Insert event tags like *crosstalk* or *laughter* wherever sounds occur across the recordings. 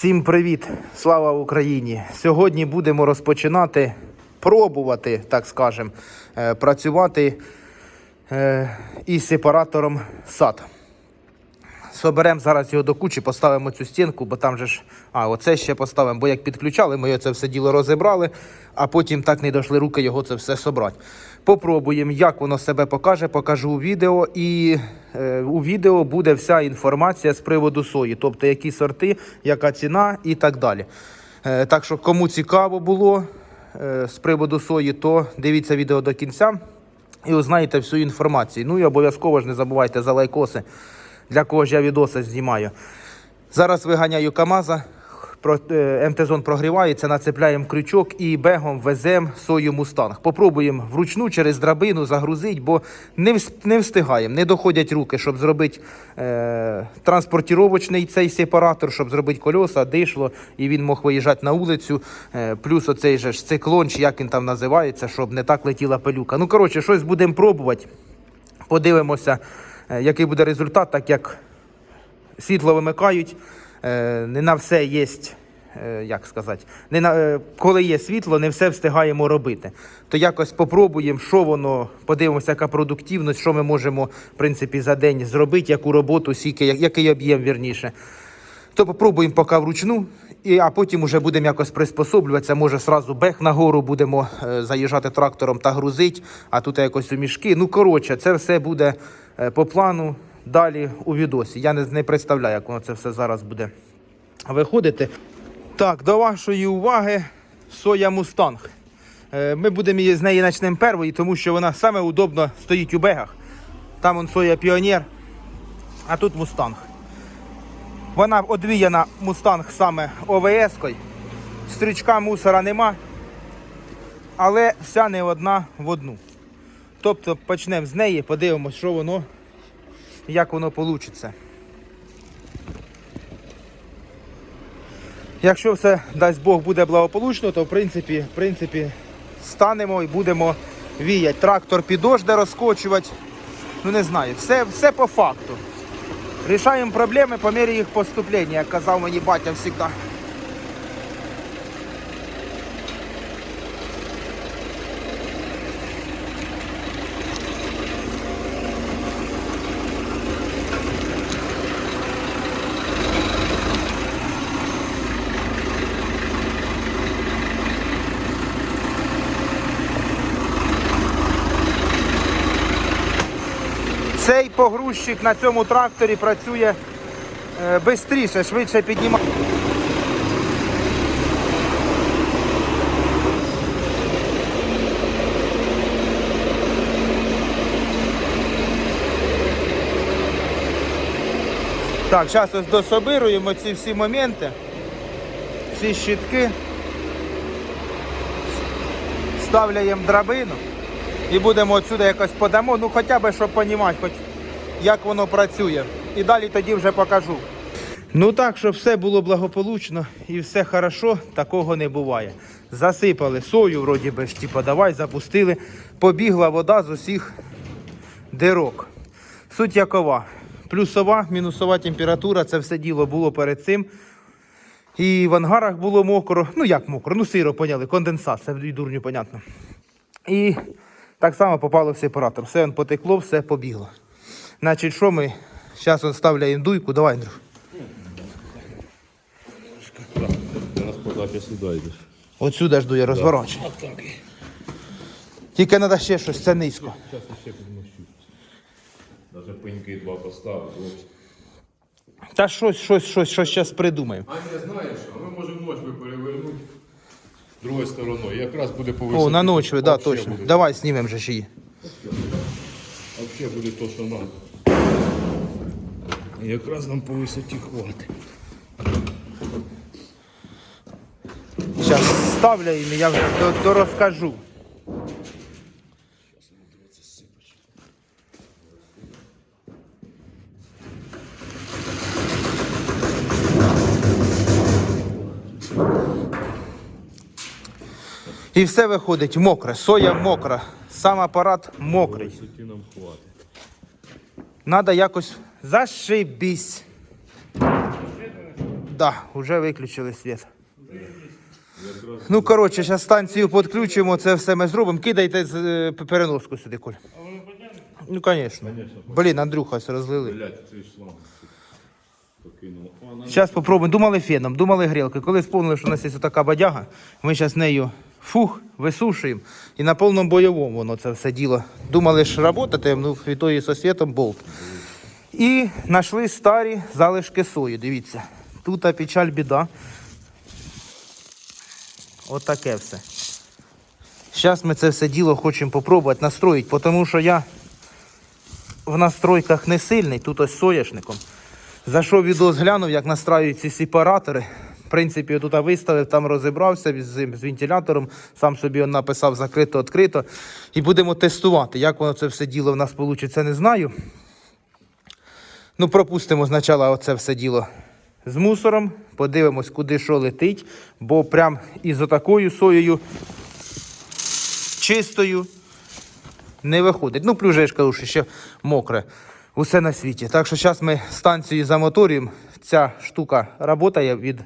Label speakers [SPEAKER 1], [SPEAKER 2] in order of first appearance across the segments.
[SPEAKER 1] Всім привіт! Слава Україні! Сьогодні будемо розпочинати пробувати, так скажем, е, працювати е, із сепаратором сад. Соберемо зараз його до кучі, поставимо цю стінку, бо там же ж. А, оце ще поставимо, бо як підключали, ми це все діло розібрали, а потім так не дійшли руки його це все собрати. Попробуємо, як воно себе покаже, покажу у відео. І е, у відео буде вся інформація з приводу сої, тобто які сорти, яка ціна і так далі. Е, так що, кому цікаво було е, з приводу сої, то дивіться відео до кінця і узнаєте всю інформацію. Ну і обов'язково ж не забувайте за лайкоси для кого ж я відоси знімаю. Зараз виганяю КАМАЗа, е, МТ-зон прогрівається, нацепляємо крючок і бегом веземо сою мустанг. Попробуємо вручну через драбину загрузити, бо не, не встигаємо, не доходять руки, щоб зробити е, транспортіровочний цей сепаратор, щоб зробити кольоса, дишло, і він мог виїжджати на вулицю. Е, плюс оцей же ж циклон, чи як він там називається, щоб не так летіла пилюка. Ну, коротше, щось будемо пробувати. Подивимося, який буде результат, так як світло вимикають. е, Не на все є, е, як сказати, не на, е, коли є світло, не все встигаємо робити. То якось попробуємо, що воно, подивимося, яка продуктивність, що ми можемо в принципі, за день зробити, яку роботу, скільки, який об'єм вірніше. То попробуємо поки вручну, і, а потім вже будемо якось приспособлюватися. Може, сразу бех нагору будемо е, заїжджати трактором та грузити, а тут якось у мішки. Ну, коротше, це все буде е, по плану далі у відосі. Я не, не представляю, як воно це все зараз буде виходити. Так, до вашої уваги соя Мустанг. Е, Ми будемо її з неї почнемо первої, тому що вона саме удобно стоїть у бегах. Там он соя Піонер, а тут Мустанг. Вона одвіяна мустанг саме ОВС-кою. Стрічка мусора нема, але вся не одна в одну. Тобто почнемо з неї, подивимось, що воно, як воно вийде. Якщо все, дасть Бог, буде благополучно, то в принципі, в принципі станемо і будемо віяти. Трактор підожде розкочувати. Ну не знаю, все, все по факту. Рішаємо проблеми по мірі їх поступлення, як казав мені батя завжди. Цей погрузчик на цьому тракторі працює швидше, швидше піднімає. Так, зараз ось дособируємо ці всі моменти, всі щитки, ставляємо драбину і будемо отсюди якось подамо, ну хоча б щоб розуміти, хоч як воно працює. І далі тоді вже покажу. Ну так, щоб все було благополучно і все хорошо, такого не буває. Засипали сою, вроді би типа, давай, запустили. Побігла вода з усіх дирок. Суть якова. Плюсова, мінусова температура, це все діло було перед цим. І в ангарах було мокро. Ну як мокро, ну сиро поняли, конденсат, це і дурню, понятно. І так само попало в сепаратор. Все он потекло, все побігло. Значить, що ми? Зараз он ставляємо дуйку. Давай, Андрюх.
[SPEAKER 2] Зараз подати сюди йдеш.
[SPEAKER 1] Отсюди ж дує розворачує. Тільки треба ще щось, це низько.
[SPEAKER 2] Зараз ще підмощу. Даже пеньки два поставив.
[SPEAKER 1] Та щось, щось, щось, щось зараз придумаємо.
[SPEAKER 2] А не знаєш, а ми можемо ночви перевернути з другої сторони. Якраз буде по висоті.
[SPEAKER 1] О, на ночь ви, да, точно.
[SPEAKER 2] Буде,
[SPEAKER 1] Давай знімемо же ж її.
[SPEAKER 2] Вообще буде то, що нам. І Якраз нам по висоті хватить.
[SPEAKER 1] Зараз ставляємо, і я вже до, до розкажу. І все виходить мокре, соя мокра, сам апарат мокрий. Надо якось зашибісь. Да, вже виключили світ. Ну, коротше, зараз станцію підключимо, це все ми зробимо. Кидайте е, переноску сюди, Коль. Ну, звісно. Блін, Андрюха ось розлили.
[SPEAKER 2] Блять, цей шланг покинув. О, на-
[SPEAKER 1] Зараз попробуємо. Думали феном, думали грілкою. Коли сповнили, що у нас є така бадяга, ми зараз нею фух, висушуємо. І на повному бойовому воно це все діло. Думали ж працювати, ну в ітогі со світом болт. І знайшли старі залишки сої. Дивіться. Тут печаль біда. Отаке все. Зараз ми це все діло хочемо попробувати настроїти, тому що я в настройках не сильний, тут ось соняшником. Зайшов відео, глянув, як настраюють ці сепаратори. В принципі, тут виставив, там розібрався з, з вентилятором, сам собі написав закрито-відкрито. І будемо тестувати. Як воно це все діло в нас вийде, не знаю. Ну, пропустимо спочатку оце все діло з мусором, подивимось, куди що летить, бо прям із отакою соєю чистою не виходить. Ну, плюс я ж кажу, що ще мокре. Усе на світі. Так що зараз ми станцію замоторюємо. Ця штука працює від.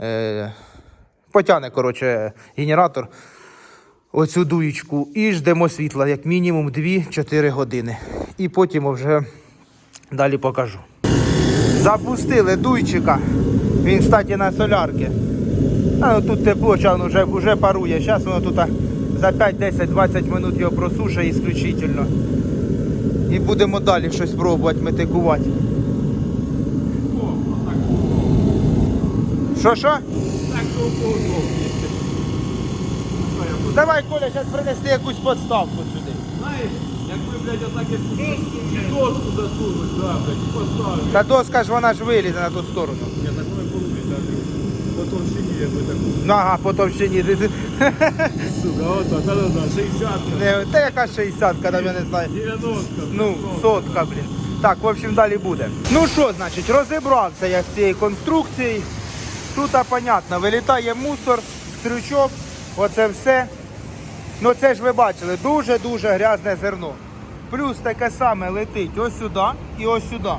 [SPEAKER 1] Е, потягне, коротше, генератор. Оцю дуєчку. І ждемо світла, як мінімум 2-4 години. І потім вже далі покажу. Запустили дуйчика. Він, кстати, на солярки. А, ну, тут тепло, чан вже, вже парує. Зараз воно тут за 5-10-20 минут його просушує ісключительно. І будемо далі щось пробувати метикувати. Що що? Давай, Коля, зараз принеси якусь подставку сюди.
[SPEAKER 2] Знаєш, як ми, блядь, отак як і доску засунуть, да, блядь, і поставити.
[SPEAKER 1] Та доска ж вона ж вилізе на ту сторону.
[SPEAKER 2] Я так не так. По товщині якби таку.
[SPEAKER 1] Ну, Ага, по товщині. *laughs*
[SPEAKER 2] Сука, от так, да-да-да, 60
[SPEAKER 1] Не, Та яка 60, там я не знаю.
[SPEAKER 2] 90
[SPEAKER 1] Ну, сотка, блін. Так, в общем, далі буде. Ну що, значить, розібрався я з цією конструкцією. Тут, а, понятно, вилітає мусор, стрючок, оце все. Ну це ж ви бачили, дуже-дуже грязне зерно. Плюс таке саме летить ось сюди і ось сюди.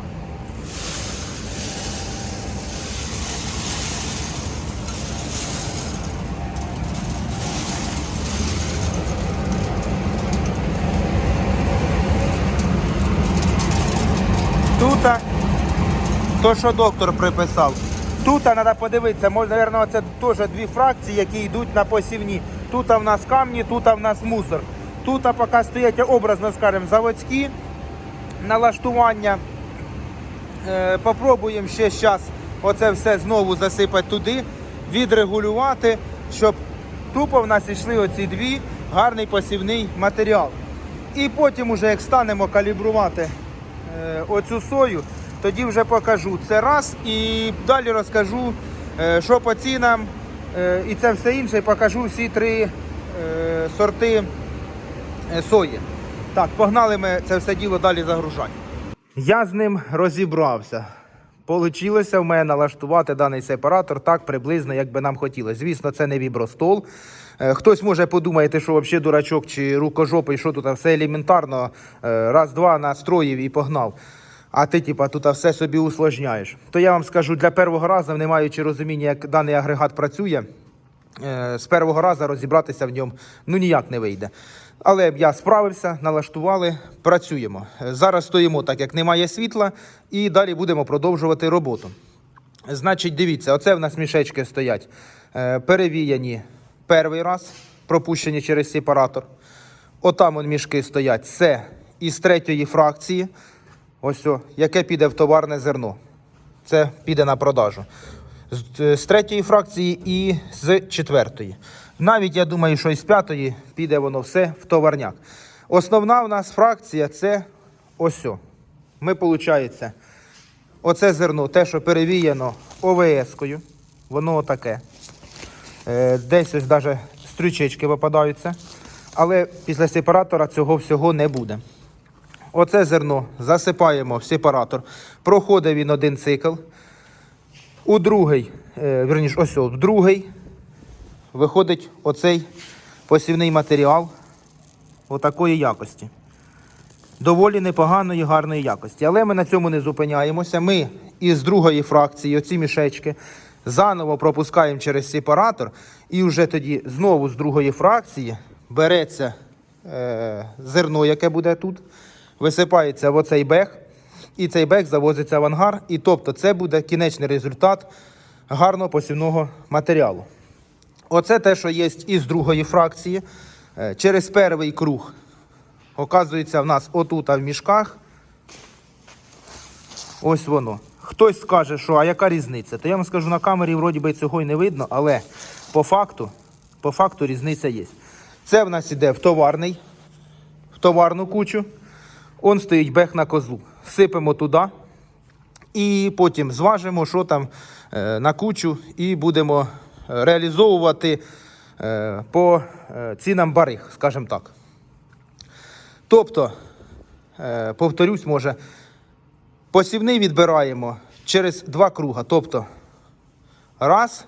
[SPEAKER 1] Тут, то, що доктор приписав. Тут треба подивитися, може, мабуть, це теж дві фракції, які йдуть на посівні. Тут в нас камні, тут в нас мусор. Тут поки стоять образно скажемо, заводські налаштування. Е, попробуємо ще зараз оце все знову засипати туди, відрегулювати, щоб тупо в нас йшли оці дві гарний посівний матеріал. І потім, уже як станемо калібрувати е, оцю сою, тоді вже покажу це раз і далі розкажу, е, що по цінам е, і це все інше. Покажу всі три сорти сої. Так, погнали ми це все діло далі загружати. Я з ним розібрався. Получилося в мене налаштувати даний сепаратор так приблизно, як би нам хотілося. Звісно, це не вібростол. Е, Хтось може подумати, що взагалі дурачок чи рукожопий, що тут все елементарно. е, Раз-два настроїв і погнав. А ти, типа, тут все собі усложняєш. То я вам скажу, для першого разу, не маючи розуміння, як даний агрегат працює, е, з першого разу розібратися в ньому ну ніяк не вийде. Але я справився, налаштували, працюємо. Е, Зараз стоїмо так, як немає світла, і далі будемо продовжувати роботу. Значить, дивіться, оце в нас мішечки стоять. е, Перевіяні перший раз, пропущені через сепаратор. Отам он мішки стоять. Це із третьої фракції, ось о, яке піде в товарне зерно. Це піде на продажу. З, е, з третьої фракції і з четвертої. Навіть я думаю, що із п'ятої піде воно все в товарняк. Основна в нас фракція це ось. Ми, виходить, оце зерно, те, що перевіяно ОВС-кою, воно отаке. Е, Десь ось навіть стрючечки випадаються. Але після сепаратора цього всього не буде. Оце зерно засипаємо в сепаратор. Проходить він один цикл. У другий, е, верніш, ось в другий виходить оцей посівний матеріал отакої якості. Доволі непоганої, гарної якості. Але ми на цьому не зупиняємося. Ми із другої фракції, оці мішечки, заново пропускаємо через сепаратор, і вже тоді знову з другої фракції береться е, зерно, яке буде тут, висипається в оцей бег, і цей бег завозиться в ангар. І тобто це буде кінечний результат гарного посівного матеріалу. Оце те, що є із другої фракції. Е, Через перший круг, оказується, в нас отут а в мішках. Ось воно. Хтось скаже, що а яка різниця? То я вам скажу на камері, вроді би цього й не видно, але по факту, по факту різниця є. Це в нас іде в товарний, в товарну кучу. Он стоїть бех на козлу. Сипемо туди і потім зважимо, що там е, на кучу, і будемо е, реалізовувати е, по цінам бариг, скажімо так. Тобто, повторюсь, може, посівний відбираємо через два круга. Тобто, раз,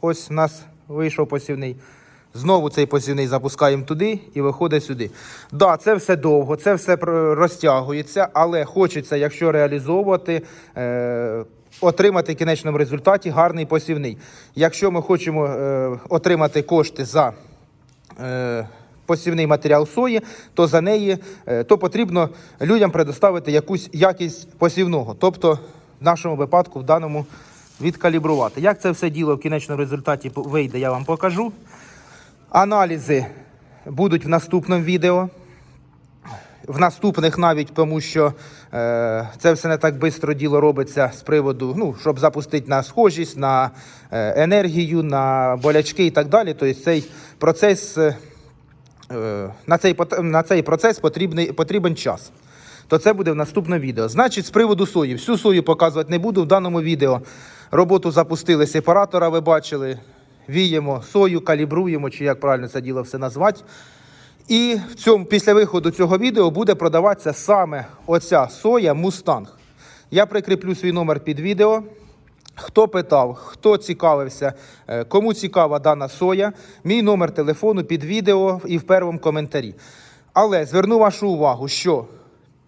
[SPEAKER 1] ось у нас вийшов посівний. Знову цей посівний запускаємо туди і виходить сюди. Да, це все довго, це все розтягується, але хочеться, якщо реалізовувати, е, отримати в кінечному результаті гарний посівний. Якщо ми хочемо е, отримати кошти за е, посівний матеріал сої, то за неї е, то потрібно людям предоставити якусь якість посівного, тобто в нашому випадку, в даному відкалібрувати. Як це все діло в кінечному результаті вийде, я вам покажу. Аналізи будуть в наступному відео. В наступних навіть, тому що е, це все не так швидко діло робиться з приводу, ну, щоб запустити на схожість, на е, енергію, на болячки і так далі. Тобто цей процес, е, на, цей, на цей процес потрібний, потрібен час. То це буде в наступному відео. Значить, з приводу сої. Всю сою показувати не буду. В даному відео роботу запустили сепаратора, ви бачили. Віємо сою, калібруємо, чи як правильно це діло все назвати. І в цьому, після виходу цього відео буде продаватися саме оця соя Мустанг. Я прикріплю свій номер під відео. Хто питав, хто цікавився, е, кому цікава дана соя, мій номер телефону під відео і в першому коментарі. Але зверну вашу увагу, що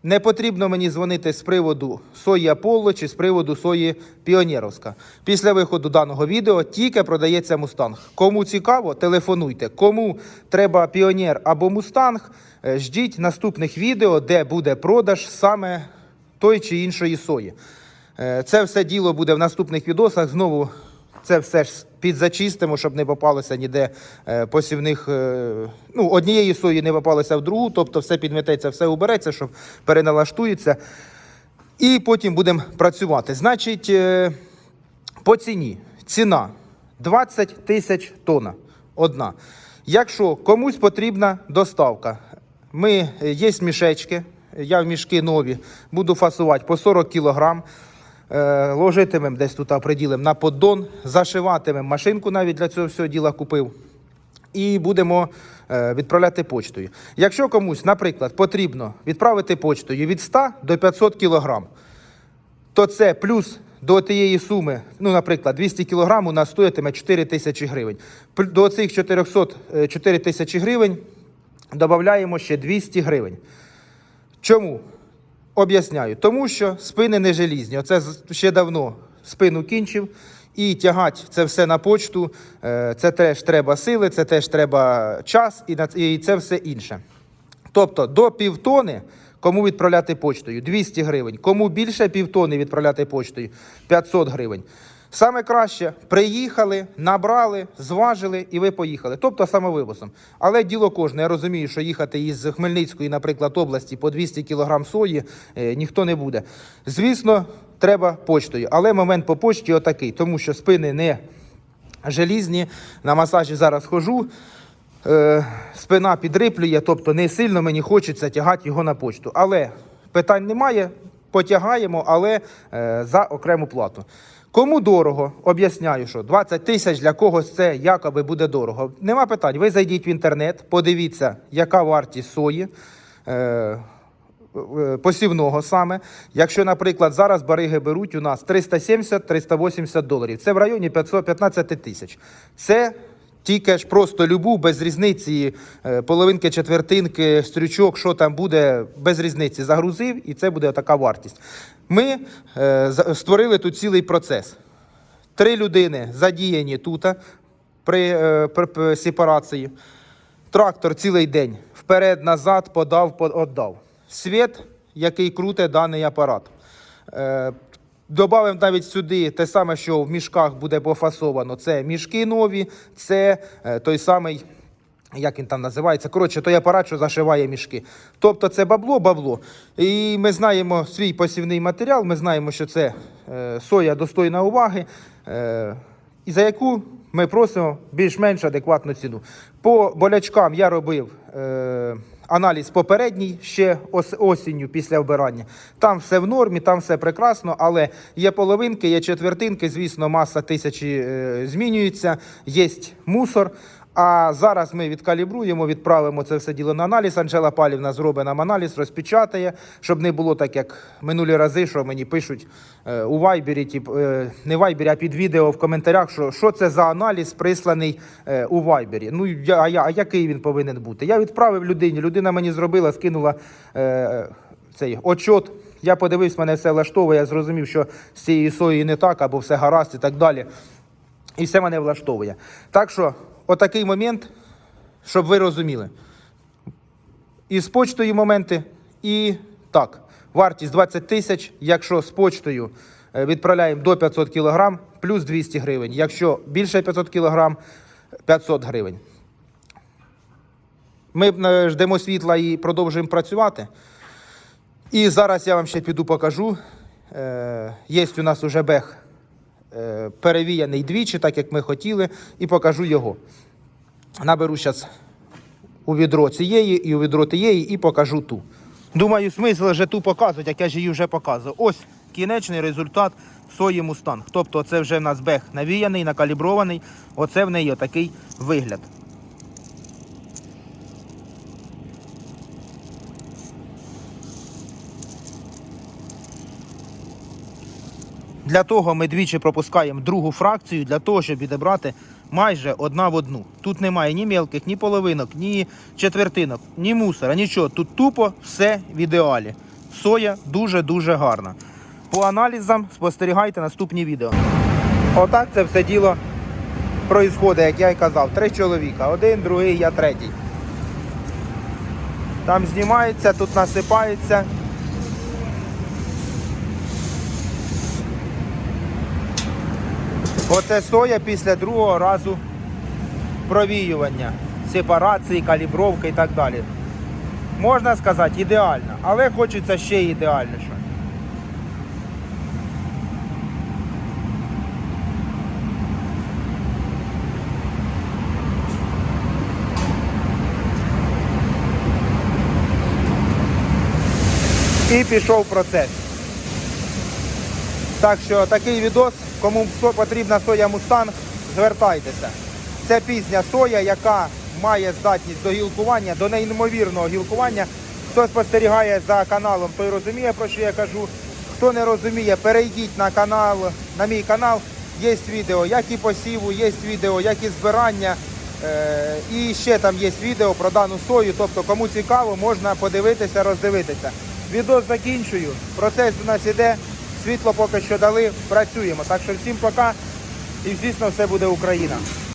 [SPEAKER 1] не потрібно мені дзвонити з приводу сої Аполло чи з приводу сої Піонєровська. Після виходу даного відео тільки продається мустанг. Кому цікаво, телефонуйте. Кому треба піонер або мустанг, е, ждіть наступних відео, де буде продаж саме той чи іншої сої. Е, Це все діло буде в наступних відосах. Знову це все ж підзачистимо, щоб не попалося ніде е, посівних. е, Ну, однієї сої не попалося в другу, тобто все підмететься, все убереться, щоб переналаштується. І потім будемо працювати. Значить, е, по ціні. Ціна 20 тисяч тонна. Одна. Якщо комусь потрібна доставка, ми є мішечки, я в мішки нові буду фасувати по 40 кілограм. Е, ложитимемо десь тут приділимо на поддон, зашиватимемо машинку навіть для цього всього діла купив. І будемо е, відправляти почтою. Якщо комусь, наприклад, потрібно відправити почтою від 100 до 500 кілограм, то це плюс до тієї суми, ну, наприклад, 200 кг у нас стоятиме 4 тисячі гривень. До цих 400, е, 4 тисячі гривень додаємо ще 200 гривень. Чому? Об'ясняю. Тому що спини не желізні. Оце ще давно спину кінчив. І тягати це все на почту, е, це теж треба сили, це теж треба час і це все інше. Тобто до півтони, кому відправляти почтою 200 гривень, кому більше півтони відправляти почтою 500 гривень. Саме краще приїхали, набрали, зважили і ви поїхали. Тобто самовивозом. Але діло кожне. Я розумію, що їхати із Хмельницької, наприклад, області по 200 кг сої е, ніхто не буде. Звісно, треба почтою. Але момент по почті отакий, тому що спини не желізні. На масажі зараз хожу. Е, спина підриплює, тобто не сильно мені хочеться тягати його на почту. Але питань немає, потягаємо, але е, за окрему плату. Кому дорого, об'ясняю, що 20 тисяч для когось це якоби буде дорого. Нема питань. Ви зайдіть в інтернет, подивіться, яка вартість сої. Е, е, посівного саме. Якщо, наприклад, зараз бариги беруть у нас 370-380 доларів, це в районі 515 тисяч. Це тільки ж просто любу, без різниці, е, половинки, четвертинки, стрючок, що там буде, без різниці загрузив, і це буде така вартість. Ми е, створили тут цілий процес. Три людини задіяні тут при, е, при, при сепарації. Трактор цілий день вперед-назад подав, подав. Світ, який крутить даний апарат. Е, Добавимо навіть сюди те саме, що в мішках буде пофасовано. Це мішки нові, це е, той самий, як він там називається. Коротше, той апарат, що зашиває мішки. Тобто це бабло, бабло. І ми знаємо свій посівний матеріал, ми знаємо, що це е, соя достойна уваги. Е, і за яку ми просимо більш-менш адекватну ціну. По болячкам я робив е, аналіз попередній ще ос- осінню після вбирання. Там все в нормі, там все прекрасно, але є половинки, є четвертинки, звісно, маса тисячі змінюється, є мусор. А зараз ми відкалібруємо, відправимо це все діло на аналіз. Анжела Палівна зробить нам аналіз, розпечатає, щоб не було так, як минулі рази, що мені пишуть е, у Вайбері, тип, е, не Вайбері, а під відео в коментарях, що, що це за аналіз присланий е, у Вайбері. Ну, а, я, а який він повинен бути? Я відправив людині, людина мені зробила, скинула е, цей отчот. Я подивився, мене все влаштовує, я зрозумів, що з цією соєю не так, або все гаразд і так далі. І все мене влаштовує. Так що, отакий момент, щоб ви розуміли. І з почтою моменти, і так. Вартість 20 тисяч. Якщо з почтою е, відправляємо до 500 кг, плюс 200 гривень. Якщо більше 500 кг, 500 гривень. Ми е, ждемо світла і продовжуємо працювати. І зараз я вам ще піду покажу. Е, Є у нас уже бех перевіяний двічі, так як ми хотіли, і покажу його. Наберу зараз у відро цієї і у відро тієї і покажу ту. Думаю, смисл вже ту показувати, як я ж її вже показував. Ось кінечний результат сої мустанг. Тобто це вже в нас бех навіяний, накалібрований. Оце в неї такий вигляд. Для того ми двічі пропускаємо другу фракцію, для того, щоб відібрати майже одна в одну. Тут немає ні мелких, ні половинок, ні четвертинок, ні мусора, нічого. Тут тупо все в ідеалі. Соя дуже-дуже гарна. По аналізам спостерігайте наступні відео. Отак це все діло проїсходить, як я і казав. Три чоловіка. Один, другий, я третій. Там знімається, тут насипається. Оце соя після другого разу провіювання, сепарації, калібровки і так далі. Можна сказати, ідеально, але хочеться ще ідеальніше. І пішов процес. Так що такий відос, кому потрібна соя Мустанг, звертайтеся. Це пізня соя, яка має здатність до гілкування, до неймовірного гілкування. Хто спостерігає за каналом, той розуміє, про що я кажу. Хто не розуміє, перейдіть на канал, на мій канал. Є відео, як і посіву, є відео, як і збирання. Е, і ще там є відео про дану сою. Тобто, кому цікаво, можна подивитися, роздивитися. Відос закінчую. Процес у нас іде. Світло поки що дали, працюємо. Так що всім пока. І звісно, все буде Україна.